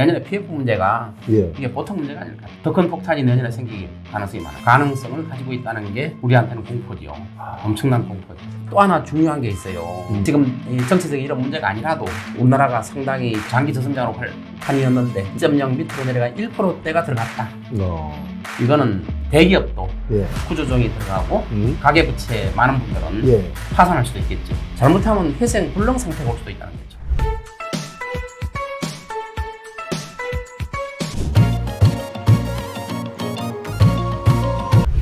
내년에 PF 문제가 예. 이게 보통 문제가 아닐까. 더 큰 폭탄이 내년에 생길 가능성이 많아. 가능성을 가지고 있다는 게 우리한테는 공포죠. 엄청난 공포죠. 또 하나 중요한 게 있어요. 음. 지금 이 정치적인 이런 문제가 아니라도 우리나라가 상당히 장기 저성장으로 할 판이었는데 2.0 밑으로 내려가 1%대가 들어갔다. 어. 이거는 대기업도 예. 구조조정이 들어가고 음. 가계부채 많은 분들은 예. 파산할 수도 있겠죠. 잘못하면 회생 불능 상태가 올 수도 있다는 거죠.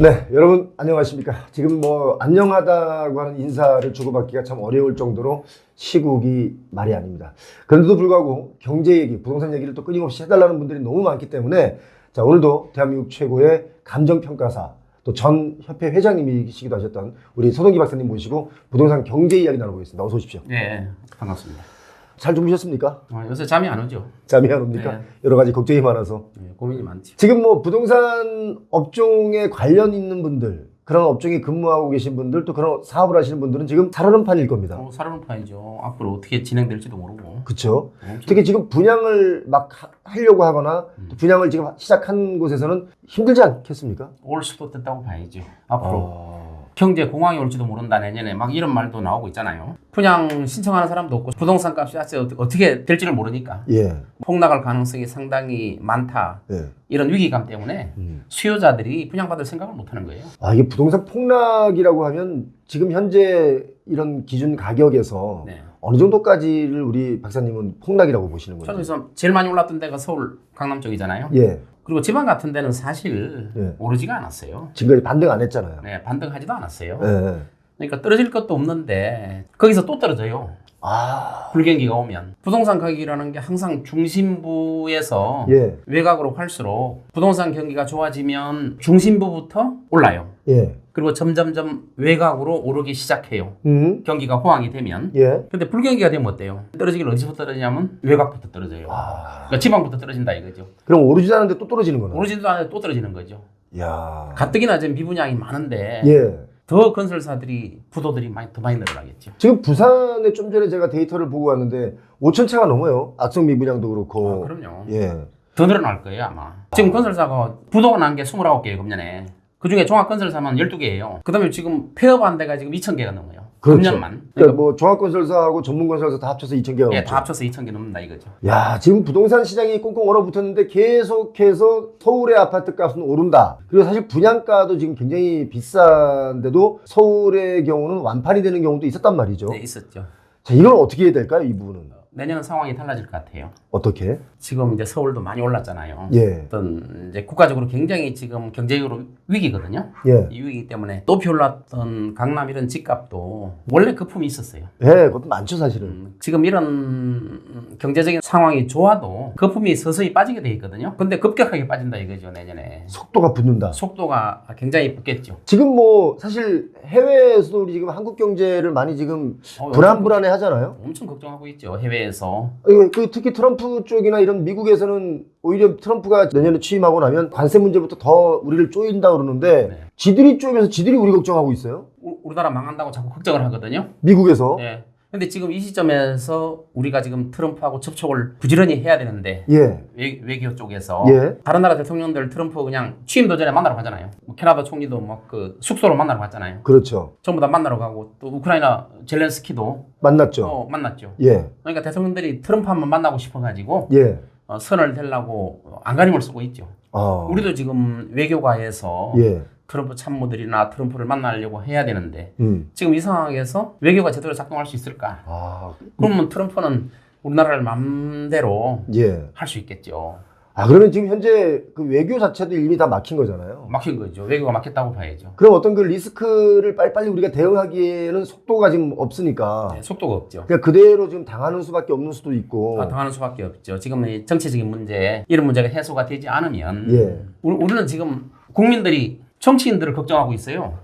네, 여러분 안녕하십니까? 지금 뭐 안녕하다고 하는 인사를 주고받기가 참 어려울 정도로 시국이 말이 아닙니다. 그런데도 불구하고 경제 얘기, 부동산 얘기를 또 끊임없이 해달라는 분들이 너무 많기 때문에 자 오늘도 대한민국 최고의 감정평가사 또 전 협회 회장님이시기도 하셨던 우리 소동기 박사님 모시고 부동산 경제 이야기 나눠보겠습니다. 어서 오십시오. 네, 반갑습니다. 잘 주무셨습니까? 어, 요새 잠이 안 오죠. 잠이 안 옵니까? 네. 여러 가지 걱정이 많아서 네, 고민이 많죠. 지금 뭐 부동산 업종에 관련 있는 분들 그런 업종에 근무하고 계신 분들 또 그런 사업을 하시는 분들은 지금 살아는 판일 겁니다. 어, 살아는 파이죠. 앞으로 어떻게 진행될지도 모르고. 그렇죠. 특히 지금 분양을 막 하- 하려고 하거나 또 분양을 지금 시작한 곳에서는 힘들지 않겠습니까? 올 수도 있다고 봐야죠. 앞으로 아, 경제 공황이 올지도 모른다 내년에 막 이런 말도 나오고 있잖아요. 분양 신청하는 사람도 없고 부동산 값이 어떻게- 될지를 모르니까 예, 폭락할 가능성이 상당히 많다. 예. 이런 위기감 때문에 음. 수요자들이 분양받을 생각을 못 하는 거예요. 아 이게 부동산 폭락이라고 하면 지금 현재 이런 기준 가격에서 네. 어느 정도까지를 우리 박사님은 폭락이라고 보시는 저는 거예요? 그래서 제일 많이 올랐던 데가 서울 강남 쪽이잖아요. 예, 그리고 지방 같은 데는 사실 예. 오르지가 않았어요. 지금까지 반등 안 했잖아요. 네, 반등하지도 않았어요. 예, 예. 그러니까 떨어질 것도 없는데 거기서 또 떨어져요. 아, 불경기가 오면 부동산 가격이라는 게 항상 중심부에서 예, 외곽으로 갈수록 부동산 경기가 좋아지면 중심부부터 올라요. 예, 그리고 점점점 외곽으로 오르기 시작해요. 음, 경기가 호황이 되면. 예. 근데 불경기가 되면 어때요? 떨어지기를 어디서부터 떨어지냐면 외곽부터 떨어져요. 아, 그러니까 지방부터 떨어진다 이거죠. 그럼 오르지 않는데 또 떨어지는 거네. 오르지도 않는데 또 떨어지는 거죠. 야, 가뜩이나 지금 미분양이 많은데 예. 더 건설사들이 부도들이 많이 더 많이 늘어나겠죠. 지금 부산에 좀 전에 제가 데이터를 보고 왔는데 5천 채가 넘어요. 악성 미분양도 아, 그렇고. 그럼요. 예. 더 늘어날 거예요 아마. 지금 건설사가 부도가 난 게 29개예요 금년에. 그 중에 종합건설사 만 12개예요. 그 다음에 지금 폐업한 데가 지금 2,000개가 넘어요. 그렇죠. 금년만. 그러니까 그러니까 뭐 종합건설사하고 전문건설사 다 합쳐서 2천 개가 예, 넘죠. 다 합쳐서 2,000개 넘는다 이거죠. 야, 지금 부동산 시장이 꽁꽁 얼어붙었는데 계속해서 서울의 아파트 값은 오른다. 그리고 사실 분양가도 지금 굉장히 비싼데도 서울의 경우는 완판이 되는 경우도 있었단 말이죠. 네, 있었죠. 자, 이건 어떻게 해야 될까요? 이 부분은. 내년은 상황이 달라질 것 같아요. 어떻게? 지금 이제 서울도 많이 올랐잖아요. 예. 어떤 이제 국가적으로 굉장히 지금 경제적으로 위기거든요. 예. 이 위기 때문에 높이 올랐던 강남 이런 집값도 원래 거품이 있었어요. 예, 그것도 많죠, 사실은. 음, 지금 이런 경제적인 상황이 좋아도 거품이 서서히 빠지게 돼 있거든요. 근데 급격하게 빠진다 이거죠 내년에. 속도가 붙는다. 속도가 굉장히 붙겠죠. 지금 뭐 사실 해외에서도 우리 지금 한국 경제를 많이 지금 어, 불안불안해 하잖아요. 엄청 걱정하고 있죠 해외 에서. 이거 그 특히 트럼프 쪽이나 이런 미국에서는 오히려 트럼프가 내년에 취임하고 나면 관세 문제부터 더 우리를 쪼인다 그러는데 네. 지들이 쪼이면서 지들이 우리 걱정하고 있어요. 우- 우리나라 망한다고 자꾸 걱정을 하거든요. 미국에서. 네. 근데 지금 이 시점에서 우리가 지금 트럼프하고 접촉을 부지런히 해야 되는데 예. 외, 외교 쪽에서 예. 다른 나라 대통령들 트럼프 그냥 취임도 전에 만나러 가잖아요. 뭐 캐나다 총리도 막 그 숙소로 만나러 갔잖아요. 그렇죠. 전부 다 만나러 가고 또 우크라이나 젤렌스키도 만났죠. 어, 만났죠. 예. 그러니까 대통령들이 트럼프 한번 만나고 싶어가지고 예. 어, 선을 대려고 안간힘을 쓰고 있죠. 아. 우리도 지금 외교가에서 예. 트럼프 참모들이나 트럼프를 만나려고 해야 되는데 음. 지금 이 상황에서 외교가 제대로 작동할 수 있을까? 아. 그러면 트럼프는 우리나라를 마음대로 예. 할 수 있겠죠. 아 그러면 지금 현재 그 외교 자체도 이미 다 막힌 거잖아요. 막힌 거죠. 외교가 막혔다고 봐야죠. 그럼 어떤 그 리스크를 빨리빨리 우리가 대응하기에는 속도가 지금 없으니까 네, 속도가 없죠. 그냥 그대로 지금 당하는 수밖에 없는 수도 있고. 아, 당하는 수밖에 없죠. 지금 이 정치적인 문제 이런 문제가 해소가 되지 않으면 예. 우리- 우리는 지금 국민들이 정치인들을 걱정하고 있어요.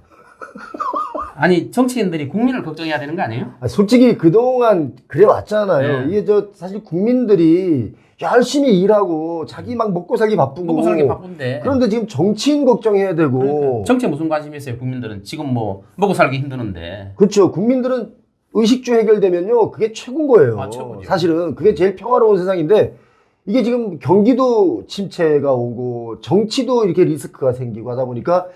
아니 정치인들이 국민을 걱정해야 되는 거 아니에요? 아, 솔직히 그동안 그래 왔잖아요. 네. 이게 저 사실 국민들이 열심히 일하고 자기 막 먹고 살기 바쁘고. 먹고 살기 바쁜데 그런데 지금 정치인 걱정해야 되고. 그러니까 정치에 무슨 관심이 있어요? 국민들은 지금 뭐 먹고 살기 힘드는데 그렇죠. 국민들은 의식주 해결되면요. 그게 최고인 거예요. 아, 최고죠. 사실은 그게 제일 평화로운 세상인데 이게 지금 경기도 침체가 오고 정치도 이렇게 리스크가 생기고 하다 보니까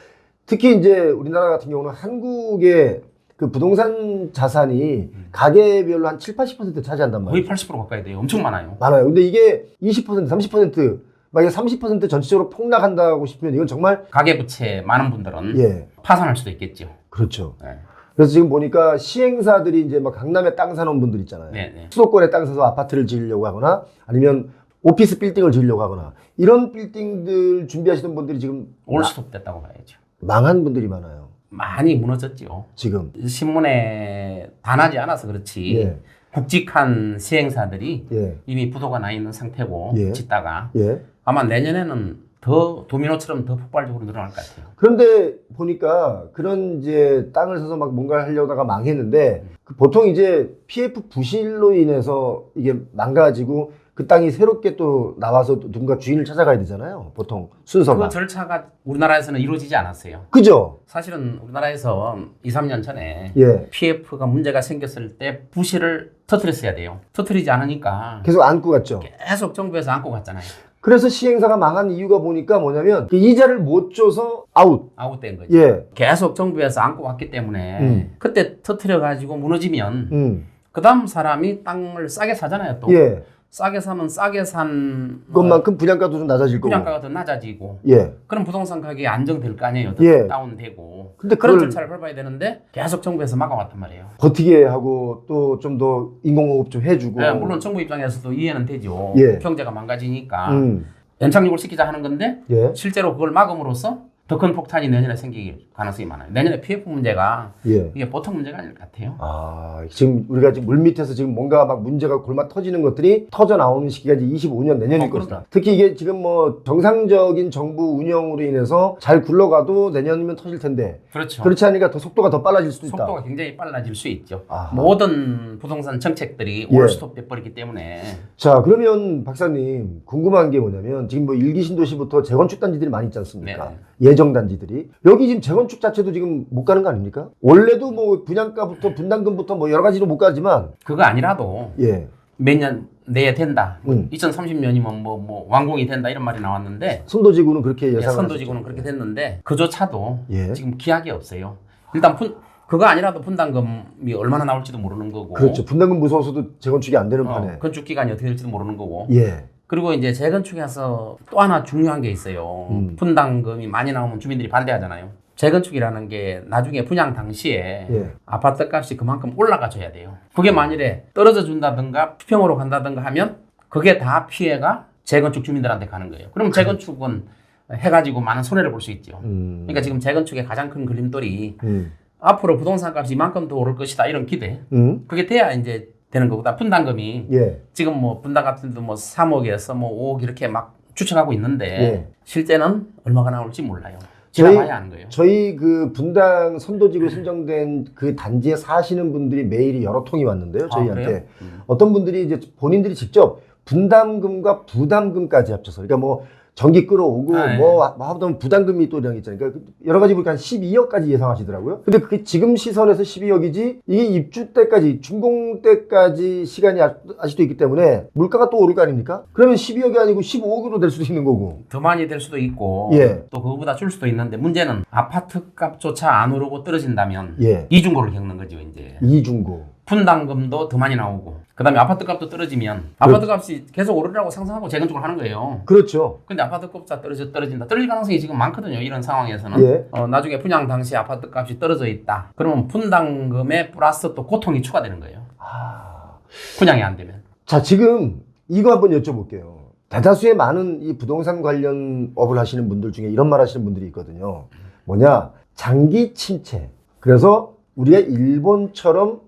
특히 이제 우리나라 같은 경우는 한국의 그 부동산 자산이 가계별로 한 7, 80% 차지한단 거의 말이에요. 80% 가까이 돼요. 엄청 많아요. 많아요. 근데 이게 20%, 30% 만약에 30% 전체적으로 폭락한다고 싶으면 이건 정말 가계부채 많은 분들은 예, 파산할 수도 있겠죠. 그렇죠. 네. 그래서 지금 보니까 시행사들이 이제 막 강남에 땅 사놓은 분들 있잖아요. 네, 네. 수도권에 땅 사서 아파트를 지으려고 하거나 아니면 오피스 빌딩을 지으려고 하거나 이런 빌딩들 준비하시는 분들이 지금 올스톱 됐다고 봐야죠. 망한 분들이 많아요. 많이 무너졌죠. 지금. 신문에 단하지 않아서 그렇지 예. 굵직한 시행사들이 예. 이미 부도가 나 있는 상태고 예. 짓다가 예. 아마 내년에는 더 도미노처럼 더 폭발적으로 늘어날 것 같아요. 그런데 보니까 그런 이제 땅을 사서 막 뭔가 하려다가 망했는데 그 보통 이제 PF 부실로 인해서 이게 망가지고 그 땅이 새롭게 또 나와서 또 누군가 주인을 찾아가야 되잖아요. 보통 순서가. 그 절차가 우리나라에서는 이루어지지 않았어요. 그죠? 사실은 우리나라에서 2, 3년 전에 예. PF가 문제가 생겼을 때 부실을 터트렸어야 돼요. 터트리지 않으니까 계속 안고 갔죠. 계속 정부에서 안고 갔잖아요. 그래서 시행사가 망한 이유가 보니까 뭐냐면 그 이자를 못 줘서 아웃. 아웃된 거죠. 예. 계속 정부에서 안고 갔기 때문에 음. 그때 터트려 가지고 무너지면 음. 그다음 사람이 땅을 싸게 사잖아요. 또 예. 싸게 사면 싸게 산 어, 그것만큼 분양가도 좀 낮아질 거고. 분양가가 더 낮아지고 예. 그럼 부동산 가격이 안정될 거 아니에요. 더 예. 다운되고 근데 그런 그걸 절차를 밟아야 되는데 계속 정부에서 막아왔단 말이에요. 버티게 하고 또 좀 더 인공호흡 좀 해주고. 네, 물론 정부 입장에서도 이해는 되죠. 예. 경제가 망가지니까 음. 연착륙을 시키자 하는 건데 예. 실제로 그걸 막음으로써 더 큰 폭탄이 내년에 생길 가능성이 많아요. 내년에 PF 문제가 예. 이게 보통 문제가 아닐 것 같아요. 아, 지금 우리가 지금 물 밑에서 지금 뭔가 막 문제가 골마 터지는 것들이 터져 나오는 시기가 이제 25년 내년일 어, 것이다. 특히 이게 지금 뭐 정상적인 정부 운영으로 인해서 잘 굴러가도 내년이면 터질 텐데 그렇죠. 그렇지 않으니까 더 속도가 더 빨라질 수도 있다. 속도가 굉장히 빨라질 수 있죠. 아하. 모든 부동산 정책들이 예. 올스톱 돼 버리기 때문에 자, 그러면 박사님 궁금한 게 뭐냐면 지금 뭐 일기 신도시부터 재건축 단지들이 많이 있지 않습니까? 예정 단지들이 여기 지금 재건축 자체도 지금 못 가는 거 아닙니까? 원래도 뭐 분양가부터 분담금부터 뭐 여러 가지로 못 가지만 그거 아니라도 예, 몇 년 내에 된다. 음. 2030년이면 뭐, 뭐 완공이 된다 이런 말이 나왔는데 선도지구는 그렇게 예, 예상을 선도지구는 그렇게 됐는데 그조차도 예. 지금 기약이 없어요. 일단 분, 그거 아니라도 분담금이 얼마나 나올지도 모르는 거고 그렇죠. 분담금 무서워서도 재건축이 안 되는 어, 판에. 건축 기간이 어떻게 될지도 모르는 거고 예. 그리고 이제 재건축에서 또 하나 중요한 게 있어요. 음. 분담금이 많이 나오면 주민들이 반대하잖아요. 재건축이라는 게 나중에 분양 당시에 예. 아파트 값이 그만큼 올라가 줘야 돼요. 그게 만일에 떨어져 준다든가 피평으로 간다든가 하면 그게 다 피해가 재건축 주민들한테 가는 거예요. 그럼 재건축은 해가지고 많은 손해를 볼 수 있죠. 음. 그러니까 지금 재건축의 가장 큰 걸림돌이 음. 앞으로 부동산 값이 이만큼 더 오를 것이다 이런 기대. 음. 그게 돼야 이제 되는 거고. 다 분담금이 예. 지금 뭐 분담 같은 데도 뭐 3억에서 뭐 5억 이렇게 막 추측하고 있는데 예. 실제는 얼마가 나올지 몰라요. 저희- 지나봐야 아는 거예요. 저희 그 분당 선도지구 선정된 그 단지에 사시는 분들이 메일이 여러 통이 왔는데요. 아, 저희한테? 음. 어떤 분들이 이제 본인들이 직접 분담금과 부담금까지 합쳐서 그러니까 뭐 전기 끌어오고 아, 예. 뭐 하다 부담금이 또 이런 게 있잖아요. 그러니까 여러 가지 보니까 한 12억까지 예상하시더라고요. 근데 그게 지금 시선에서 12억이지 이게 입주 때까지 준공 때까지 시간이 아- 아직도 있기 때문에 물가가 또 오를 거 아닙니까? 그러면 12억이 아니고 15억으로 될 수도 있는 거고. 더 많이 될 수도 있고 예. 또 그거보다 줄 수도 있는데 문제는 아파트 값조차 안 오르고 떨어진다면 예. 이중고를 겪는 거죠 이제 이중고. 분담금도 더 많이 나오고 그다음에 아파트 값도 떨어지면 아파트 값이 계속 오르라고 상상하고 재건축을 하는 거예요. 그렇죠. 근데 아파트 값이 떨어져 떨어진다. 떨어질 가능성이 지금 많거든요. 이런 상황에서는 예. 어, 나중에 분양 당시 아파트 값이 떨어져 있다. 그러면 분담금에 플러스 또 고통이 추가되는 거예요. 아. 분양이 안 되면. 자, 지금 이거 한번 여쭤볼게요. 대다수의 많은 이 부동산 관련 업을 하시는 분들 중에 이런 말 하시는 분들이 있거든요. 뭐냐? 장기 침체. 그래서 우리가 일본처럼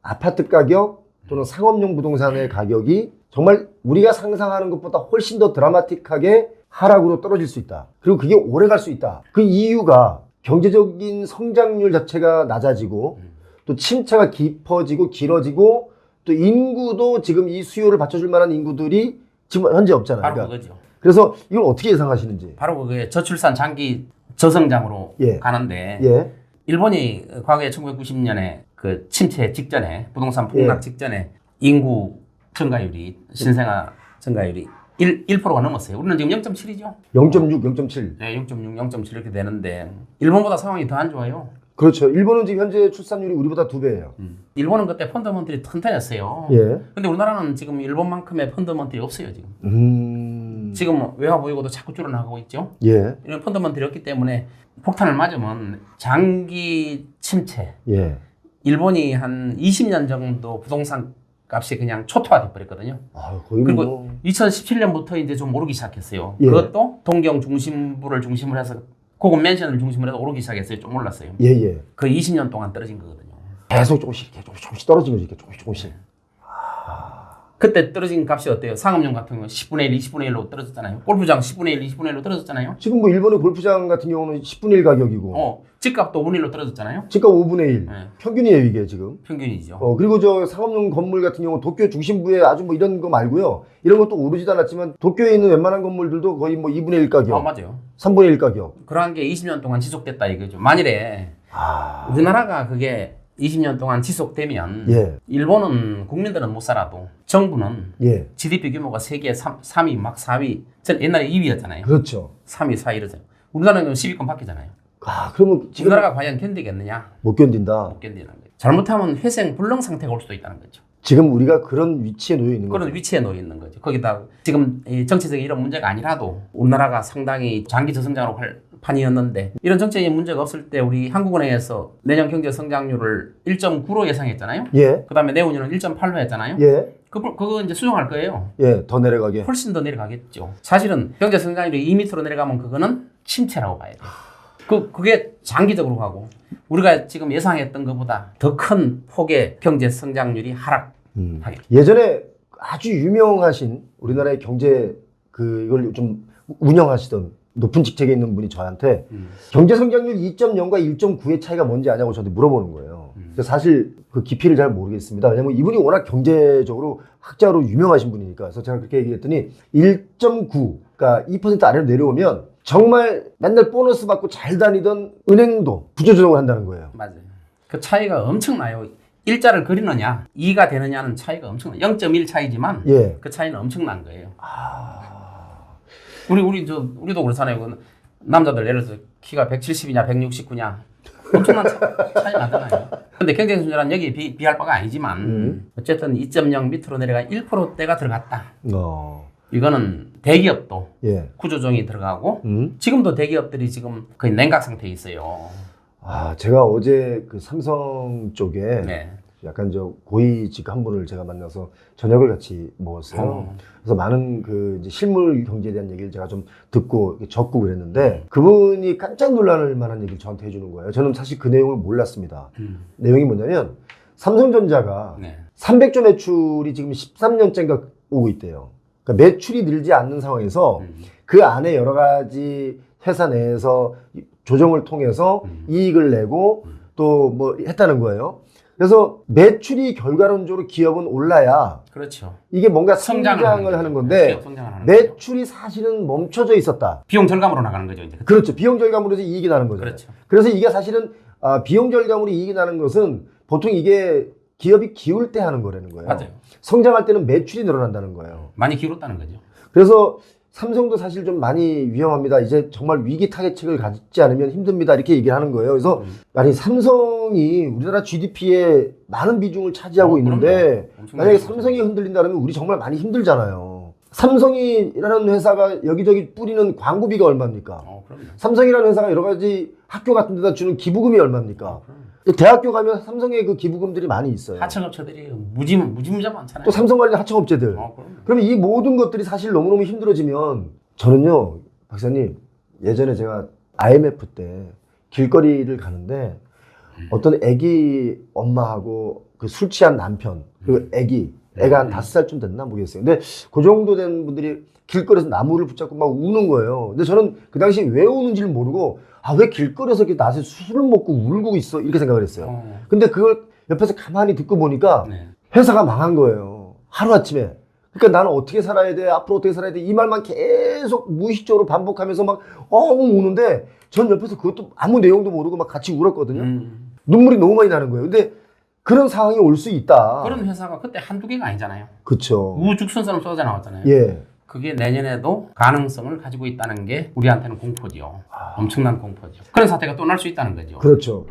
아파트 가격 또는 상업용 부동산의 가격이 정말 우리가 상상하는 것보다 훨씬 더 드라마틱하게 하락으로 떨어질 수 있다. 그리고 그게 오래 갈 수 있다. 그 이유가 경제적인 성장률 자체가 낮아지고 또 침체가 깊어지고 길어지고 또 인구도 지금 이 수요를 받쳐줄 만한 인구들이 지금 현재 없잖아요. 바로 그러니까 그거죠. 그래서 이걸 어떻게 예상하시는지. 바로 그게 저출산 장기 저성장으로 예. 가는데 예. 일본이 과거에 1990년에 그 침체 직전에 부동산 폭락 예. 직전에 인구 증가율이 신생아 증가율이 1, 1%가 넘었어요. 우리는 지금 0.7이죠. 0.6, 0.7. 네, 0.6, 0.7 이렇게 되는데 일본보다 상황이 더 안 좋아요. 그렇죠. 일본은 지금 현재 출산율이 우리보다 두 배예요. 일본은 그때 펀더먼트리 튼튼했어요. 예. 근데 우리나라는 지금 일본만큼의 펀더먼트리 없어요 지금. 음. 지금 외화 보유고도 자꾸 줄어나가고 있죠. 예. 이런 펀더먼트리 없기 때문에 폭탄을 맞으면 장기 침체. 예. 일본이 한 20년 정도 부동산 값이 그냥 초토화돼 버렸거든요. 아, 거의 그리고 뭐 2017년부터 이제 좀 오르기 시작했어요. 예. 그것도 동경 중심부를 중심으로 해서 고급 맨션을 중심으로 해서 오르기 시작했어요. 좀 올랐어요. 예, 예. 그 20년 동안 떨어진 거거든요. 계속 조금씩 이렇게 조금씩, 조금씩 떨어진 거죠. 이렇게 조금씩 조금씩. 그때 떨어진 값이 어때요? 상업용 같은 거 10분의 1, 20분의 1로 떨어졌잖아요. 골프장 10분의 1, 20분의 1로 떨어졌잖아요. 지금 뭐 일본의 골프장 같은 경우는 10분의 1 가격이고 어, 집값도 5분의 1로 떨어졌잖아요. 집값 5분의 1. 네. 평균이에요, 이게 지금. 평균이죠. 어, 그리고 저 상업용 건물 같은 경우 도쿄 중심부에 아주 뭐 이런 거 말고요. 이런 것도 오르지도 않았지만 도쿄에 있는 웬만한 건물들도 거의 뭐 2분의 1 가격, 아, 맞아요. 3분의 1 가격. 그러한 게 20년 동안 지속됐다 이거죠. 만일에 아. 우리나라가 그게 20년 동안 지속되면 예. 일본은 국민들은 못 살아도 정부는 예. GDP 규모가 세계 3, 3위 막 4위 전 옛날에 2위였잖아요. 그렇죠. 3위, 4위 이러잖아요. 우리나라는 10위권 바뀌잖아요. 아, 그러면 지금 우리나라가 과연 견디겠느냐? 못 견딘다. 못 견디는 거죠. 잘못하면 회생 불능 상태가 올 수도 있다는 거죠. 지금 우리가 그런 위치에 놓여 있는 거죠. 그런 위치에 놓여 있는 거죠. 거기다 지금 이 정치적인 이런 문제가 아니라도 우리나라가 상당히 장기 저성장으로 할 판이었는데 이런 정책적인 문제가 없을 때 우리 한국은행에서 내년 경제 성장률을 1.9로 예상했잖아요. 예. 그다음에 내후년은 1.8로 했잖아요. 예. 그거 그거 이제 수용할 거예요. 예. 더 내려가게. 훨씬 더 내려가겠죠. 사실은 경제 성장률이 2m로 내려가면 그거는 침체라고 봐야 돼요. 그 그게 장기적으로 가고 우리가 지금 예상했던 것보다 더 큰 폭의 경제 성장률이 하락하게 음. 예전에 아주 유명하신 우리나라의 경제 그 이걸 좀 운영하시던 높은 직책에 있는 분이 저한테 음. 경제 성장률 2.0과 1.9의 차이가 뭔지 아냐고 저한테 물어보는 거예요. 음. 사실 그 깊이를 잘 모르겠습니다. 왜냐면 이분이 워낙 경제적으로 학자로 유명하신 분이니까. 그래서 제가 그렇게 얘기했더니 1.9, 그러니까 2% 아래로 내려오면 정말 맨날 보너스 받고 잘 다니던 은행도 부조조정을 한다는 거예요. 맞아요. 그 차이가 엄청나요. 일자를 그리느냐, 2가 되느냐는 차이가 엄청나요. 0.1 차이지만 예. 그 차이는 엄청난 거예요. 우리 우리 저 우리도 그렇잖아요. 그 남자들 예를 들어 키가 170이냐 169냐 엄청난 차, 차이 나잖아요. 근데 경쟁 순위란 여기 비, 비할 바가 아니지만 음. 어쨌든 2.0 밑으로 내려가 1%대가 들어갔다. 어. 이거는 대기업도 예. 구조조정이 들어가고 음. 지금도 대기업들이 지금 거의 냉각 상태에 있어요. 아, 제가 어제 그 삼성 쪽에 네. 약간 저 고위직 한 분을 제가 만나서 저녁을 같이 먹었어요. 어. 그래서 많은 그 이제 실물 경제에 대한 얘기를 제가 좀 듣고 적고 그랬는데 그분이 깜짝 놀랄 만한 얘기를 저한테 해주는 거예요. 저는 사실 그 내용을 몰랐습니다. 음. 내용이 뭐냐면 삼성전자가 네. 300조 매출이 지금 13년째인가 오고 있대요. 그러니까 매출이 늘지 않는 상황에서 음. 그 안에 여러 가지 회사 내에서 조정을 통해서 음. 이익을 내고 또 뭐 했다는 거예요. 그래서 매출이 결과론적으로 기업은 올라야 그렇죠. 이게 뭔가 성장을, 성장을. 하는 건데 성장을 하는. 매출이 사실은 멈춰져 있었다. 비용 절감으로 나가는 거죠 이제. 그렇죠. 비용 절감으로 해서 이익이 나는 거죠. 그렇죠. 그래서 이게 사실은 아, 비용 절감으로 이익이 나는 것은 보통 이게 기업이 기울 때 하는 거라는 거예요. 맞아요. 성장할 때는 매출이 늘어난다는 거예요. 많이 기울었다는 거죠. 그래서 삼성도 사실 좀 많이 위험합니다. 이제 정말 위기 타겟책을 갖지 않으면 힘듭니다. 이렇게 얘기를 하는 거예요. 그래서 음. 아니 삼성이 우리나라 GDP에 많은 비중을 차지하고 어, 있는데 만약에. 삼성이 흔들린다면 우리 정말 많이 힘들잖아요. 삼성이라는 회사가 여기저기 뿌리는 광고비가 얼마입니까? 어. 삼성이라는 회사가 여러 가지 학교 같은 데다 주는 기부금이 얼마입니까? 대학교 가면 삼성의 그 기부금들이 많이 있어요. 하청업체들이 무지 무지무지 많잖아요. 또 삼성 관련 하청업체들. 어. 그러면 이 모든 것들이 사실 너무너무 힘들어지면 저는요, 박사님, 예전에 제가 IMF 때 길거리를 가는데 어떤 애기 엄마하고 그 술 취한 남편, 그리고 애기, 애가 한 다섯 살쯤 됐나 모르겠어요. 근데 그 정도 된 분들이 길거리에서 나무를 붙잡고 막 우는 거예요. 근데 저는 그 당시에 왜 우는지를 모르고 아, 왜 길거리에서 이렇게 낮에 술을 먹고 울고 있어? 이렇게 생각을 했어요. 어, 근데 그걸 옆에서 가만히 듣고 보니까 네. 회사가 망한 거예요. 하루 아침에. 그러니까 나는 어떻게 살아야 돼? 앞으로 어떻게 살아야 돼? 이 말만 계속 무의식적으로 반복하면서 막엉 우는데 전 옆에서 그것도 아무 내용도 모르고 막 같이 울었거든요. 음. 눈물이 너무 많이 나는 거예요. 근데 그런 상황이 올 수 있다. 그런 회사가 그때 한두 개가 아니잖아요. 그쵸. 우죽순처럼 쏟아져 나왔잖아요. 예. 그게 내년에도 가능성을 가지고 있다는 게 우리한테는 공포죠. 엄청난 공포죠. 그런 사태가 또 날 수 있다는 거죠. 그렇죠.